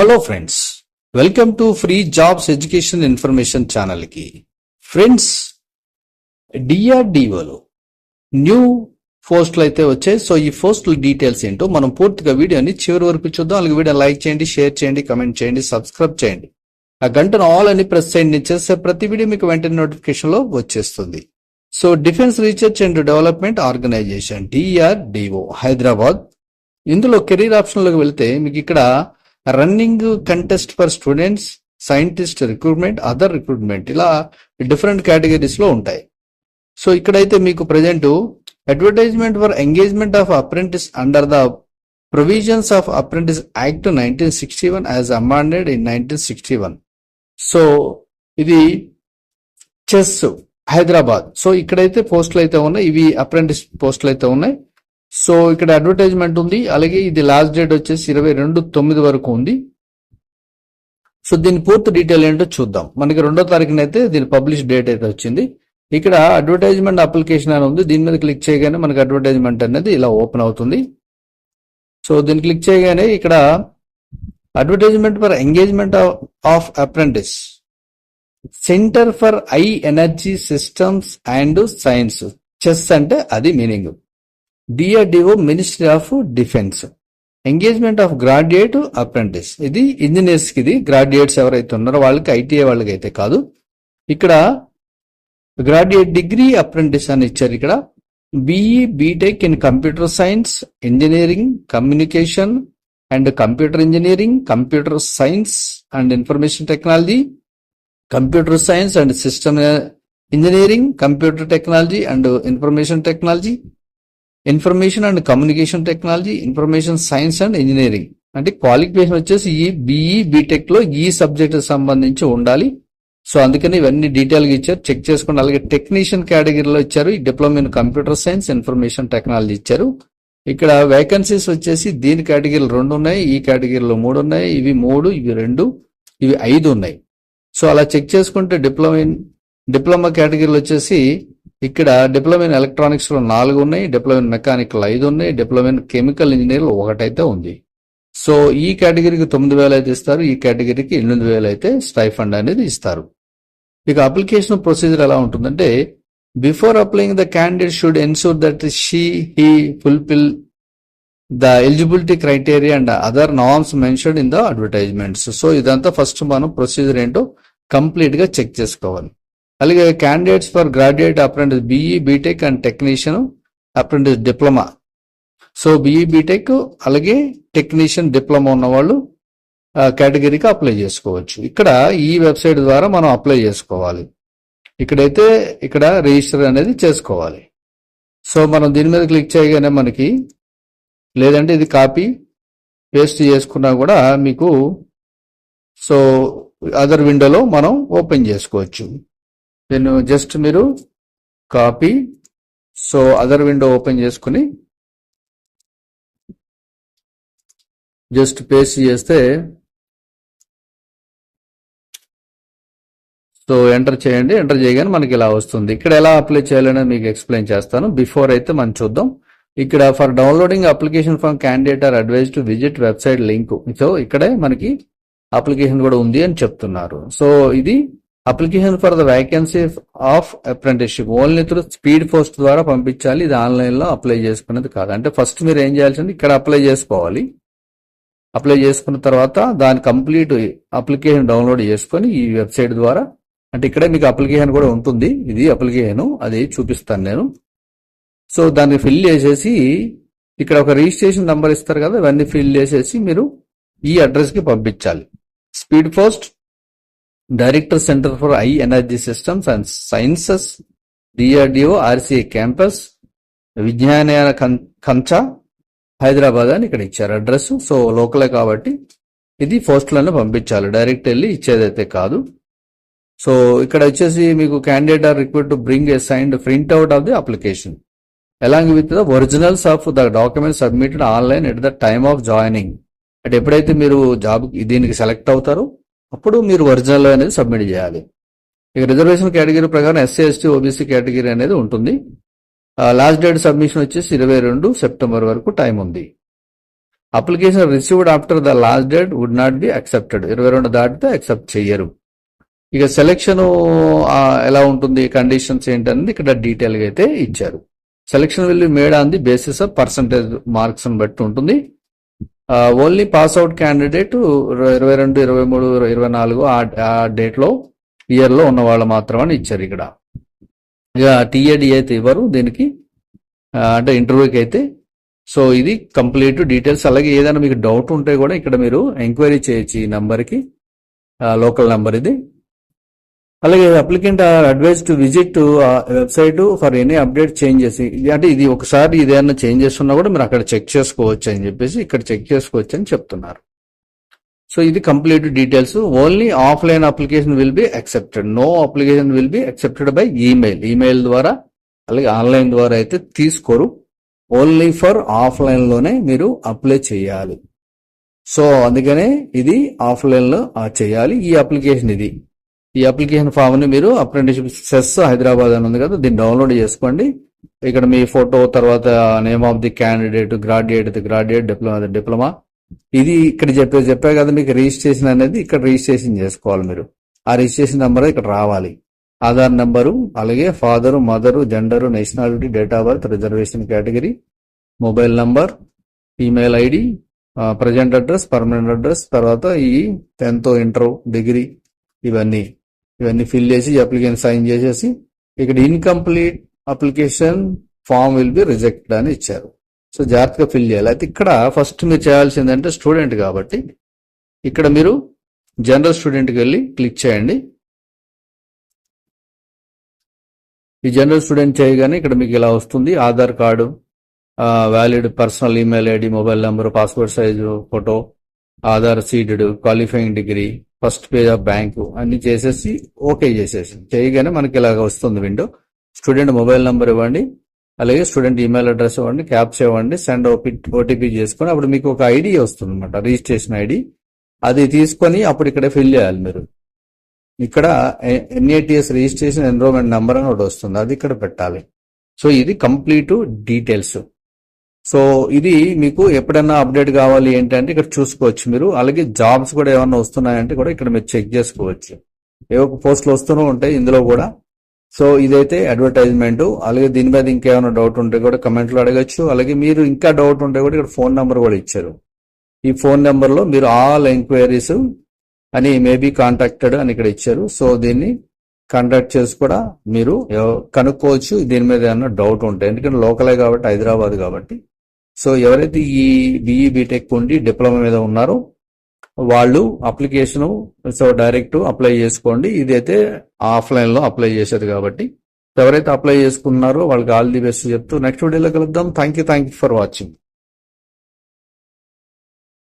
Hello friends welcome to free jobs education information ఛానల్కి friends డిఆర్డిఓలో new పోస్టులు అయితే వచ్చాయి. సో ఈ పోస్టుల డీటెయిల్స్ ఏంటో మనం పూర్తిగా వీడియోని చివరి వరకు చూద్దాం. అలాగే వీడియో లైక్ చేయండి షేర్ చేయండి కమెంట్ చేయండి సబ్స్క్రైబ్ చేయండి. ఆ గంటను ఆల్ అని ప్రెస్ చేయండి. చేస్తే ప్రతి వీడియో మీకు వెంటనే నోటిఫికేషన్లో వచ్చేస్తుంది. So defence research and development organisation DRDO Hyderabad ఇందులో కెరీర్ ఆప్షన్లోకి వెళ్తే మీకు ఇక్కడ running contest for students scientist recruitment other recruitment ఇలా డిఫరెంట్ కేటగిరీస్లో ఉంటాయి. సో ఇక్కడైతే మీకు present advertisement for engagement of apprentice under the provisions of apprentice act nineteen sixty one as amended in nineteen sixty one. So ఇది CHESS Hyderabad. So ఇక్కడైతే పోస్టులు అయితే ఉన్నాయి ఇవి అప్రెంటిస్ పోస్టులు అయితే ఉన్నాయి. సో ఇక్కడ అడ్వర్టైజ్మెంట్ ఉంది. అలాగే ఇది లాస్ట్ డేట్ వచ్చేసి ఇరవై రెండు తొమ్మిది వరకు ఉంది. సో దీని పూర్తి డీటెయిల్ ఏంటో చూద్దాం. మనకి రెండో తారీఖున అయితే దీని పబ్లిష్ డేట్ అయితే వచ్చింది. ఇక్కడ అడ్వర్టైజ్మెంట్ అప్లికేషన్ అని ఉంది. దీని మీద క్లిక్ చేయగానే మనకి అడ్వర్టైజ్మెంట్ అనేది ఇలా ఓపెన్ అవుతుంది. సో దీన్ని క్లిక్ చేయగానే ఇక్కడ advertisement for engagement of apprentice centre for high energy systems and science CHESS అంటే అది meaning DRDO ministry of defence engagement of graduate apprentice ఇది ఇంజనీర్స్ ఇది. గ్రాడ్యుయేట్స్ ఎవరైతే ఉన్నారో వాళ్ళకి ఐటీఐ వాళ్ళకి అయితే కాదు. ఇక్కడ గ్రాడ్యుయేట్ డిగ్రీ అప్రెంటిస్ అని ఇచ్చారు ఇక్కడ. BE BTech in computer science engineering communication and computer engineering computer science and information technology computer science and system engineering computer technology and information technology information and communication technology information science and engineering అంటే qualification వచ్చేసి ఈ BE బీటెక్లో ఈ subject సంబంధించి ఉండాలి. So అందుకని ఇవన్నీ డీటెయిల్గా ఇచ్చారు. చెక్ చేసుకోండి. అలాగే టెక్నీషియన్ కేటగిరీలో ఇచ్చారు. ఈ diploma in computer science information technology ఇచ్చారు. ఇక్కడ వేకెన్సీస్ వచ్చేసి దీని కేటగిరీలు రెండు ఉన్నాయి. ఈ కేటగిరీలో మూడు ఉన్నాయి. ఇవి మూడు ఇవి రెండు ఇవి ఐదు ఉన్నాయి. సో అలా చెక్ చేసుకుంటే డిప్లొమా ఇన్ డిప్లొమా కేటగిరీలు వచ్చేసి ఇక్కడ డిప్లొమా ఇన్ ఎలక్ట్రానిక్స్లో నాలుగు ఉన్నాయి డిప్లొమా ఇన్ మెకానికల్ ఐదు ఉన్నాయి డిప్లొమా ఇన్ కెమికల్ ఇంజనీర్ ఒకటైతే ఉంది. సో ఈ కేటగిరీకి తొమ్మిది వేలు అయితే ఇస్తారు ఈ కేటగిరీకి ఎనిమిది వేలు అయితే స్టైఫండ్ అనేది ఇస్తారు. ఇక అప్లికేషన్ ప్రొసీజర్ ఎలా ఉంటుందంటే before applying the candidate should ensure that she he fulfil the eligibility criteria and other norms mention in the advertisements so ఇదంతా ఫస్ట్ మనం ప్రొసీజర్ ఏంటో కంప్లీట్గా చెక్ చేసుకోవాలి. అలాగే candidates for graduate apprentice BE BTech and technician apprentice diploma so BE BTech అలాగే technician diploma ఉన్న వాళ్ళు కేటగిరీకి అప్లై చేసుకోవచ్చు. ఇక్కడ ఈ వెబ్సైట్ ద్వారా మనం అప్లై చేసుకోవాలి. ఇక్కడైతే ఇక్కడ రిజిస్టర్ అనేది చేసుకోవాలి. సో మనం దీని మీద క్లిక్ చేయగానే మనకి లేదంటే ఇది కాపీ పేస్ట్ చేసుకున్నా కూడా మీకు సో అదర్ విండోలో మనం ఓపెన్ చేసుకోవచ్చు. నేను జస్ట్ uh, మీరు copy so other window open చేసుకుని జస్ట్ పేస్ట్ చేస్తే సో ఎంటర్ చేయండి. ఎంటర్ చేయగానే మనకి ఇలా వస్తుంది. ఇక్కడ ఎలా అప్లై చేయాలనేది మీకు ఎక్స్ప్లెయిన్ చేస్తాను. బిఫోర్ అయితే మనం చూద్దాం. ఇక్కడ for downloading application from candidate are advise to visit website link so ఇక్కడే మనకి అప్లికేషన్ కూడా ఉంది అని చెప్తున్నారు. సో ఇది application for the vacancy of apprenticeship only through speed post ద్వారా పంపించాలి. ఇది ఆన్లైన్లో అప్లై చేసుకునేది కాదు. అంటే ఫస్ట్ మీరు ఏం చేయాల్సింది? ఇక్కడ అప్లై చేసుకోవాలి. అప్లై చేసుకున్న తర్వాత దాని కంప్లీట్ అప్లికేషన్ డౌన్లోడ్ చేసుకొని ఈ వెబ్సైట్ ద్వారా అంటే ఇక్కడే మీకు అప్లికేషన్ కూడా ఉంటుంది. ఇది అప్లికేషన్ అది చూపిస్తాను నేను. సో దాన్ని ఫిల్ చేసేసి ఇక్కడ ఒక రిజిస్ట్రేషన్ నంబర్ ఇస్తారు కదా ఇవన్నీ ఫిల్ చేసేసి మీరు ఈ అడ్రస్కి పంపించాలి. Speed post director centre for high energy systems and sciences DRDO RCI campus Vigyana Kancha Hyderabad అని ఇక్కడ ఇచ్చారు అడ్రస్ సో లోకలే కాబట్టి ఇది పోస్టులను పంపించాలి. డైరెక్ట్ వెళ్ళి ఇచ్చేదైతే కాదు. సో ఇక్కడ వచ్చేసి మీకు candidate are require to bring a signed print out of the application along with the originals of the document submitted online at the time of joining అంటే ఎప్పుడైతే మీరు జాబ్ దీనికి సెలెక్ట్ అవుతారో అప్పుడు మీరు ఒరిజినల్ అనేది సబ్మిట్ చేయాలి. ఇక రిజర్వేషన్ కేటగిరీ ప్రకారం ఎస్సీ ఎస్టీ ఓబీసీ కేటగిరీ అనేది ఉంటుంది. లాస్ట్ డేట్ సబ్మిషన్ వచ్చేసి ఇరవై రెండు సెప్టెంబర్ వరకు టైం ఉంది. Application received after the last date would not be accepted ఇరవై రెండు దాటితే అక్సెప్ట్ చెయ్యరు. ఇక సెలక్షన్ ఎలా ఉంటుంది కండిషన్స్ ఏంటనేది ఇక్కడ డీటెయిల్గా అయితే ఇచ్చారు. Selection will be made on the basis of percentage marks బట్టి ఉంటుంది. ఓన్లీ పాస్ అవుట్ క్యాండిడేట్ ఇరవై రెండు ఇరవై మూడు ఇరవై నాలుగు ఆ డేట్లో ఇయర్లో ఉన్న వాళ్ళు మాత్రమని ఇచ్చారు ఇక్కడ. ఇక టీఏడి అయితే ఇవ్వరు దీనికి అంటే ఇంటర్వ్యూకి అయితే. సో ఇది కంప్లీట్ డీటెయిల్స్ అలాగే ఏదైనా మీకు డౌట్ ఉంటే కూడా ఇక్కడ మీరు ఎంక్వైరీ చేయొచ్చు ఈ నంబర్కి లోకల్ నంబర్ ఇది. అలాగే applicant are advise to visit website for any update changes అంటే ఇది ఒకసారి ఇదేమన్నా చేంజెస్ ఉన్నా కూడా మీరు అక్కడ చెక్ చేసుకోవచ్చు అని చెప్పేసి ఇక్కడ చెక్ చేసుకోవచ్చు అని చెప్తున్నారు. సో ఇది complete details only offline application will be accepted no application will be accepted by email email ద్వారా అలాగే ఆన్లైన్ ద్వారా అయితే తీసుకోరు. ఓన్లీ ఫర్ ఆఫ్లైన్లోనే మీరు అప్లై చేయాలి. సో అందుకనే ఇది ఆఫ్లైన్లో చేయాలి. ఈ అప్లికేషన్ ఇది. ఈ అప్లికేషన్ ఫామ్ని మీరు అప్రెంటిషిప్ సెస్ హైదరాబాద్ అని ఉంది కదా దీన్ని డౌన్లోడ్ చేసుకోండి. ఇక్కడ మీ ఫోటో తర్వాత name of the candidate graduate graduate diploma diploma ఇది ఇక్కడ చెప్పే చెప్పా కదా మీకు రిజిస్ట్రేషన్ అనేది ఇక్కడ రిజిస్ట్రేషన్ చేసుకోవాలి మీరు. ఆ రిజిస్ట్రేషన్ నెంబర్ ఇక్కడ రావాలి. ఆధార్ నెంబరు అలాగే father mother gender nationality date of birth reservation category mobile number email ID present address permanent address తర్వాత ఈ టెన్త్ ఇంటర్ డిగ్రీ ఇవన్నీ. ఇవన్నీ ఫిల్ చేసి అప్లికేషన్ సైన్ చేసేసి ఇక్కడ incomplete application form will be rejected అని ఇచ్చారు. సో జాగ్రత్తగా ఫిల్ చేయాలి. అయితే ఇక్కడ ఫస్ట్ మీరు చేయాల్సిందంటే స్టూడెంట్ కాబట్టి ఇక్కడ మీరు జనరల్ స్టూడెంట్కి వెళ్ళి క్లిక్ చేయండి. ఈ జనరల్ స్టూడెంట్ చేయగానే ఇక్కడ మీకు ఇలా వస్తుంది. Aadhaar card valid personal email ID mobile number passport size photo Aadhaar seeded qualifying degree first page of bank అన్ని చేసేసి ఓకే చేసేసి. చేయగానే మనకి ఇలాగ వస్తుంది విండో. స్టూడెంట్ మొబైల్ నెంబర్ ఇవ్వండి. అలాగే స్టూడెంట్ ఈమెయిల్ అడ్రస్ ఇవ్వండి. క్యాప్స్ ఇవ్వండి. సెండ్ ఓటీపీ చేసుకొని అప్పుడు మీకు ఒక ఐడి వస్తుంది అనమాట రిజిస్ట్రేషన్ ఐడి. అది తీసుకొని అప్పుడు ఇక్కడ ఫిల్ చేయాలి మీరు. ఇక్కడ ఎన్ఏటిఎస్ రిజిస్ట్రేషన్ ఎన్రోల్మెంట్ నెంబర్ అని ఒకటి వస్తుంది. అది ఇక్కడ పెట్టాలి. సో ఇది కంప్లీట్ డీటెయిల్స్. సో ఇది మీకు ఎప్పుడైనా అప్డేట్ కావాలి ఏంటంటే ఇక్కడ చూసుకోవచ్చు మీరు. అలాగే జాబ్స్ కూడా ఏమన్నా వస్తున్నాయంటే కూడా ఇక్కడ మీరు చెక్ చేసుకోవచ్చు. ఏవో పోస్టులు వస్తూనే ఉంటాయి ఇందులో కూడా. సో ఇదైతే అడ్వర్టైజ్మెంట్. అలాగే దీని మీద ఇంకేమైనా డౌట్ ఉంటే కూడా కమెంట్లో అడగచ్చు. అలాగే మీరు ఇంకా డౌట్ ఉంటే కూడా ఇక్కడ ఫోన్ నెంబర్ కూడా ఇచ్చారు. ఈ ఫోన్ నెంబర్లో మీరు ఆల్ ఎంక్వైరీస్ అని మేబీ కాంటాక్టెడ్ అని ఇక్కడ ఇచ్చారు. సో దీన్ని కాంటాక్ట్ చేసి కూడా మీరు కనుక్కోవచ్చు. దీని మీద ఏమైనా డౌట్ ఉంటే. ఎందుకంటే లోకలే కాబట్టి హైదరాబాద్ కాబట్టి. సో ఎవరైతే ఈ బిఈ బీటెక్ ఉండి డిప్లొమా మీద ఉన్నారో వాళ్ళు అప్లికేషన్ సో డైరెక్ట్ అప్లై చేసుకోండి. ఇదైతే ఆఫ్లైన్లో అప్లై చేసేది కాబట్టి. ఎవరైతే అప్లై చేసుకున్నారో వాళ్ళకి ఆల్ ది బెస్ట్ చెప్తూ నెక్స్ట్ వీడియోలో కలుద్దాం. Thank you thank you for watching